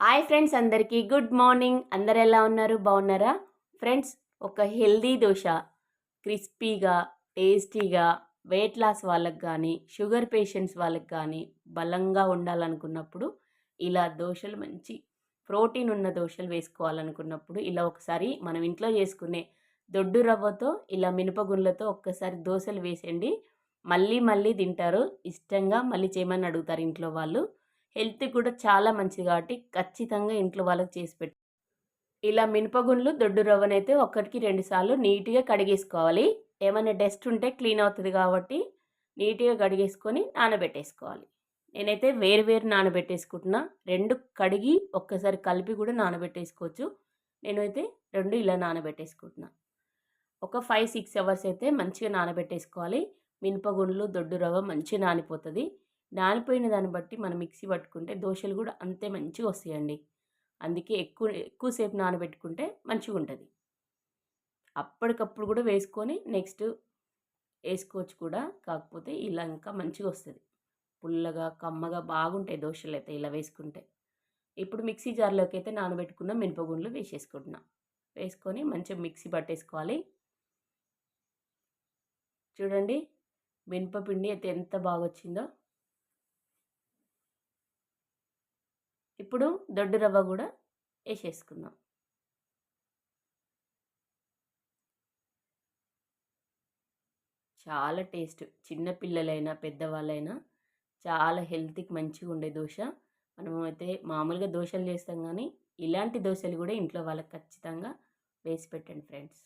Hi friends అందరికీ good morning. అందరు ఎలా ఉన్నారు? బాగున్నారా? ఫ్రెండ్స్ ఒక హెల్దీ దోశ. క్రిస్పీగా టేస్టీగా వెయిట్ లాస్ వాళ్ళకి కానీ షుగర్ పేషెంట్స్ వాళ్ళకి కానీ బలంగా ఉండాలనుకున్నప్పుడు ఇలా దోశలు మంచి ప్రోటీన్ ఉన్న దోశలు వేసుకోవాలనుకున్నప్పుడు ఇలా ఒకసారి మనం ఇంట్లో చేసుకునే దొడ్డు రవ్వతో ఇలా మినపగుళ్ళతో ఒక్కసారి దోశలు వేసేయండి. మళ్ళీ మళ్ళీ తింటారు. ఇష్టంగా మళ్ళీ చేయమని అడుగుతారు ఇంట్లో వాళ్ళు. హెల్త్ కూడా చాలా మంచిది కాబట్టి ఖచ్చితంగా ఇంట్లో వాళ్ళకి చేసి పెట్టు ఇలా మినపగుండ్లు దొడ్డు రవ్వనైతే ఒకటికి రెండు సార్లు నీట్గా కడిగేసుకోవాలి. ఏమైనా డస్ట్ ఉంటే క్లీన్ అవుతుంది కాబట్టి నీట్గా కడిగేసుకొని నానబెట్టేసుకోవాలి. నేనైతే వేరు వేరు నానబెట్టేసుకుంటున్నా. రెండు కడిగి ఒక్కసారి కలిపి కూడా నానబెట్టేసుకోవచ్చు. నేనైతే రెండు ఇలా నానబెట్టేసుకుంటున్నా. ఒక ఫైవ్ సిక్స్ అవర్స్ అయితే మంచిగా నానబెట్టేసుకోవాలి. మినపగుండ్లు దొడ్డు రవ్వ మంచిగా నానిపోతుంది. నానిపోయిన దాన్ని బట్టి మనం మిక్సీ పట్టుకుంటే దోశలు కూడా అంతే మంచిగా వస్తాయండి. అందుకే ఎక్కువ ఎక్కువసేపు నానబెట్టుకుంటే మంచిగా ఉంటుంది. అప్పటికప్పుడు కూడా వేసుకొని నెక్స్ట్ వేసుకోవచ్చు కూడా. కాకపోతే ఇలా ఇంకా మంచిగా వస్తుంది. పుల్లగా కమ్మగా బాగుంటాయి దోశలు అయితే ఇలా వేసుకుంటే. ఇప్పుడు మిక్సీ జార్లోకి అయితే నానబెట్టుకున్న మినపగుండ్లు వేసేసుకుంటున్నా. వేసుకొని మంచిగా మిక్సీ పట్టేసుకోవాలి. చూడండి మినపపిండి అయితే ఎంత బాగా వచ్చిందో ఇప్పుడు దొడ్డు రవ్వ కూడా వేసేసుకుందాం. చాలా టేస్ట్. చిన్నపిల్లలైనా పెద్దవాళ్ళైనా చాలా హెల్త్కి మంచిగా ఉండే దోశ. మనము అయితే మామూలుగా దోశలు చేస్తాం కానీ ఇలాంటి దోశలు కూడా ఇంట్లో వాళ్ళకి ఖచ్చితంగా వేసి పెట్టండి ఫ్రెండ్స్.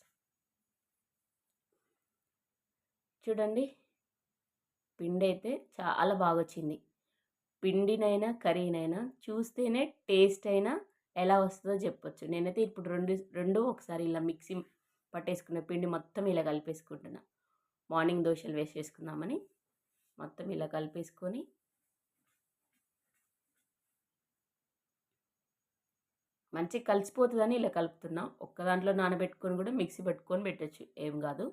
చూడండి పిండి అయితే చాలా బాగా వచ్చింది పిండినైనా కర్రీనైనా చూస్తేనే టేస్ట్ అయినా ఎలా వస్తుందో చెప్పొచ్చు. నేనైతే ఇప్పుడు రెండు రెండు ఒకసారి ఇలా మిక్సీ పట్టేసుకున్న పిండి మొత్తం ఇలా కలిపేసుకుంటున్నా. మార్నింగ్ దోశలు వేసేసుకుందామని మొత్తం ఇలా కలిపేసుకొని మంచిగా కలిసిపోతుందని ఇలా కలుపుతున్నా. ఒక్క దాంట్లో నానబెట్టుకొని కూడా మిక్సీ పెట్టుకొని పెట్టచ్చు. ఏం కాదు.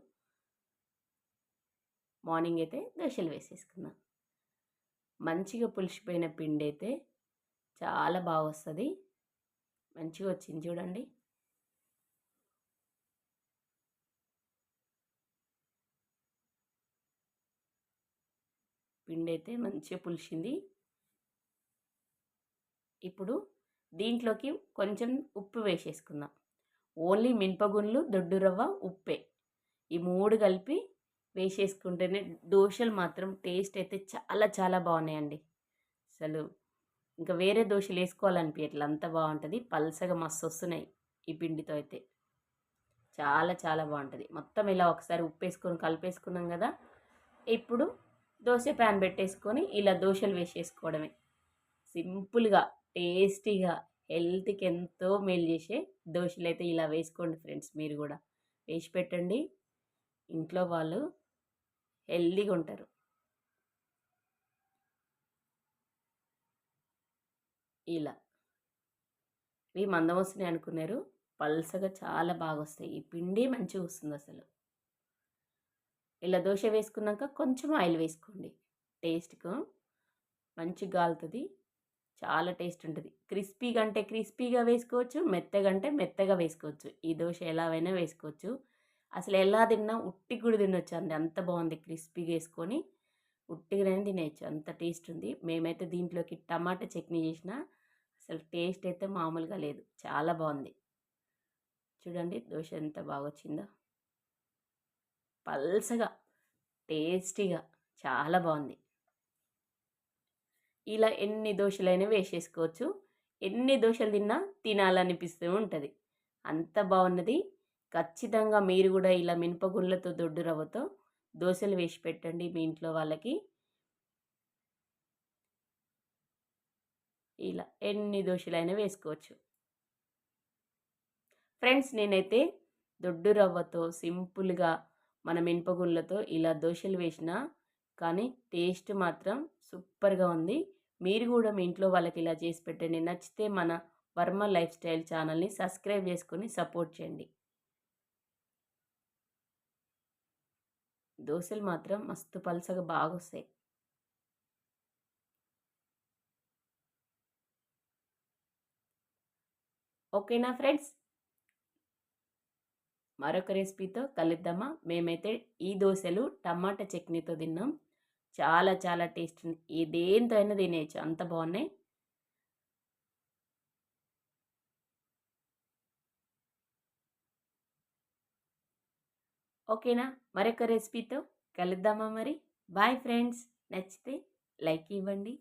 మార్నింగ్ అయితే దోశలు వేసేసుకున్నాను మంచిగా పులిసిపోయిన పిండి అయితే చాలా బాగా వస్తుంది మంచిగా వచ్చింది చూడండి. పిండి అయితే మంచిగా పులిసింది. ఇప్పుడు దీంట్లోకి కొంచెం ఉప్పు వేసేసుకుందాం. ఓన్లీ మినపగుండ్లు దొడ్డు రవ్వ ఉప్పే. ఈ మూడు కలిపి వేసేసుకుంటేనే దోశలు మాత్రం టేస్ట్ అయితే చాలా చాలా బాగున్నాయండి. అసలు ఇంకా వేరే దోశలు వేసుకోవాలనిపించట్లే అంత బాగుంటుంది. పల్సగా మస్తు వస్తున్నాయి ఈ పిండితో అయితే. చాలా చాలా బాగుంటుంది. మొత్తం ఇలా ఒకసారి ఉప్పు వేసుకొని కలిపేసుకున్నాం కదా. ఇప్పుడు దోశ ప్యాన్ పెట్టేసుకొని ఇలా దోశలు వేసేసుకోవడమే. సింపుల్గా టేస్టీగా హెల్త్కి ఎంతో మేలు చేసే దోశలు అయితే ఇలా వేసుకోండి ఫ్రెండ్స్ మీరు కూడా. వేసి పెట్టండి. ఇంట్లో వాళ్ళు హెల్దీగా ఉంటారు. ఇలా. ఇవి మందం వస్తున్నాయి అనుకున్నారు. పల్సగా చాలా బాగా వస్తాయి ఈ పిండి మంచిగా వస్తుంది అసలు. ఇలా దోశ వేసుకున్నాక కొంచెం ఆయిల్ వేసుకోండి. టేస్ట్కు మంచిగా కాలుతుంది చాలా టేస్ట్ ఉంటుంది. క్రిస్పీగా అంటే క్రిస్పీగా వేసుకోవచ్చు. మెత్తగా అంటే మెత్తగా వేసుకోవచ్చు. ఈ దోశ ఎలాగైనా వేసుకోవచ్చు. అసలు ఎలా తిన్నా ఉట్టి కూడా తినొచ్చు అండి అంత బాగుంది క్రిస్పీగా వేసుకొని ఉట్టిగానే తినేయచ్చు. అంత టేస్ట్ ఉంది. మేమైతే దీంట్లోకి టమాటా చట్నీ చేసిన అసలు టేస్ట్ అయితే మామూలుగా లేదు. చాలా బాగుంది. చూడండి దోశ ఎంత బాగా వచ్చిందో. పల్సగా టేస్టీగా చాలా బాగుంది. ఇలా ఎన్ని దోశలైనా వేసేసుకోవచ్చు. ఎన్ని దోశలు తిన్నా తినాలనిపిస్తూ ఉంటుంది. అంత బాగున్నది. ఖచ్చితంగా మీరు కూడా ఇలా మినపగుళ్ళతో దొడ్డు రవ్వతో దోశలు వేసి పెట్టండి మీ ఇంట్లో వాళ్ళకి. ఇలా ఎన్ని దోశలైనా వేసుకోవచ్చు. ఫ్రెండ్స్ నేనైతే దొడ్డు రవ్వతో సింపుల్గా మన మినపగుళ్ళతో ఇలా దోశలు వేసిన కానీ టేస్ట్ మాత్రం సూపర్గా ఉంది. మీరు కూడా మీ ఇంట్లో వాళ్ళకి ఇలా చేసి పెట్టండి. నచ్చితే మన వర్మ లైఫ్ స్టైల్ ఛానల్ని సబ్స్క్రైబ్ చేసుకొని సపోర్ట్ చేయండి. దోశలు మాత్రం మస్తు పలసగా బాగా వస్తాయి ఓకేనా ఫ్రెండ్స్? మరొక రెసిపీతో కలుద్దామా? మేమైతే ఈ దోశలు టమాటా చట్నీతో తిన్నాం. చాలా చాలా టేస్ట్ ఇదేంతో అయినా తినేయచ్చు. అంత బాగున్నాయి. ఓకేనా? మరొక రెసిపీతో కలుద్దామా మరి? Bye friends. నచ్చితే లైక్ ఇవ్వండి.